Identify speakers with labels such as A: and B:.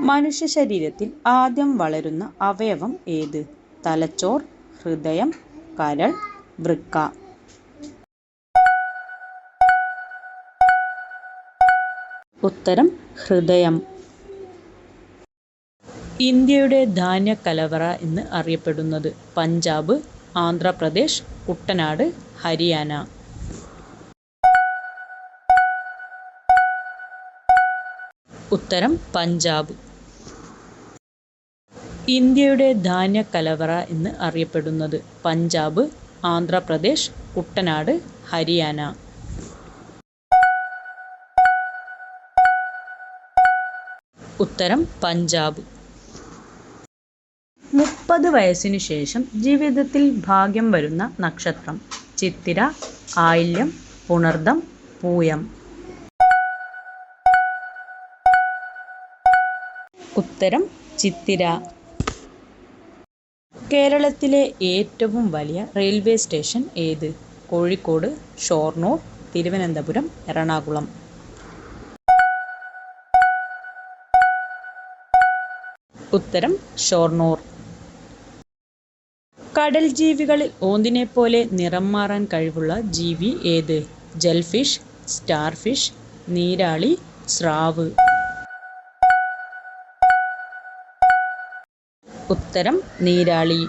A: മനുഷ്യ ശരീരത്തിൽ ആദ്യം വളരുന്ന അവയവം ഏത്? തലച്ചോർ ഹൃദയം കരൾ വൃക്ക. ഉത്തരം ഹൃദയം. ഇന്ത്യയുടെ ധാന്യ കലവറ എന്ന് അറിയപ്പെടുന്നത് പഞ്ചാബ് ആന്ധ്രാപ്രദേശ് കുട്ടനാട് ഹരിയാന. ഉത്തരം പഞ്ചാബ്. ഇന്ത്യയുടെ ധാന്യ കലവറ എന്ന് അറിയപ്പെടുന്നത് പഞ്ചാബ് ആന്ധ്രാപ്രദേശ് കുട്ടനാട് ഹരിയാന. ഉത്തരം പഞ്ചാബ്. മുപ്പത് വയസ്സിനു ശേഷം ജീവിതത്തിൽ ഭാഗ്യം വരുന്ന നക്ഷത്രം ചിത്തിര ആയില്യം പുണർദം പൂയം. ഉത്തരം ചിത്തിര. കേരളത്തിലെ ഏറ്റവും വലിയ റെയിൽവേ സ്റ്റേഷൻ ഏത്? കോഴിക്കോട് ഷോർണൂർ തിരുവനന്തപുരം എറണാകുളം. ഉത്തരം ഷോർണൂർ. കടൽ ജീവികളിൽ ഓന്തിനെ പോലെ നിറം മാറാൻ കഴിവുള്ള ജീവി ഏത്? ജൽഫിഷ് സ്റ്റാർഫിഷ് നീരാളി സ്രാവ്. ഉത്തരം നീരാളി.